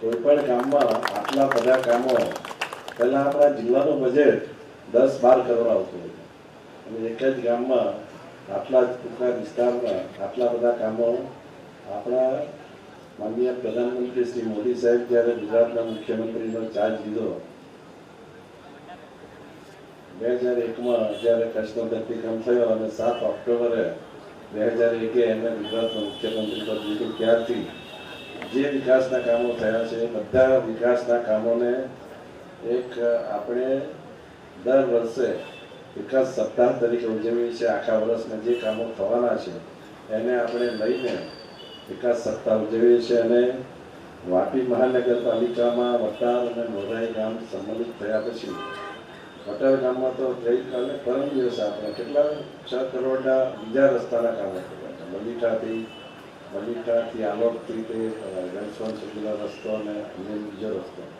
કોઈ પણ ગામમાં આટલા બધા કામો પહેલા આપણા જિલ્લાનું બજેટ દસ બાર કરોડ આવતું હતું. અને એક જ ગામમાં આટલા ટૂંકા વિસ્તારમાં આટલા બધા કામો આપણા માનનીય પ્રધાનમંત્રી શ્રી મોદી સાહેબ જ્યારે ગુજરાતના મુખ્યમંત્રીનો ચાર્જ લીધો, બે હજાર એકમાં જ્યારે કચ્છનો ધરતીકંપ થયો અને સાત ઓક્ટોબરે બે હજાર એકે એમને ગુજરાતનો મુખ્યમંત્રી પદ લીધું, ત્યારથી જે વિકાસના કામો થયા છે, બધા વિકાસના કામોને એક આપણે દર વર્ષે વિકાસ સપ્તાહ તરીકે ઉજવીએ છીએ, આખા વર્ષના જે કામો થવાના છે, એને આપણે લઈને વિકાસ સપ્તાહ ઉજવીએ છીએ અને વાપી મહાનગરપાલિકામાં વટાર અને મોરાઈ ગામ સંમલિત થયા પછી, વટાર ગામમાં તો ગઈકાલે પરમ દિવસે આપણે કેટલા છ કરોડના બીજા રસ્તાના કામો કર્યા છે ولی که تی علاق توی که رنسوان سکولا رستانه من جرستانه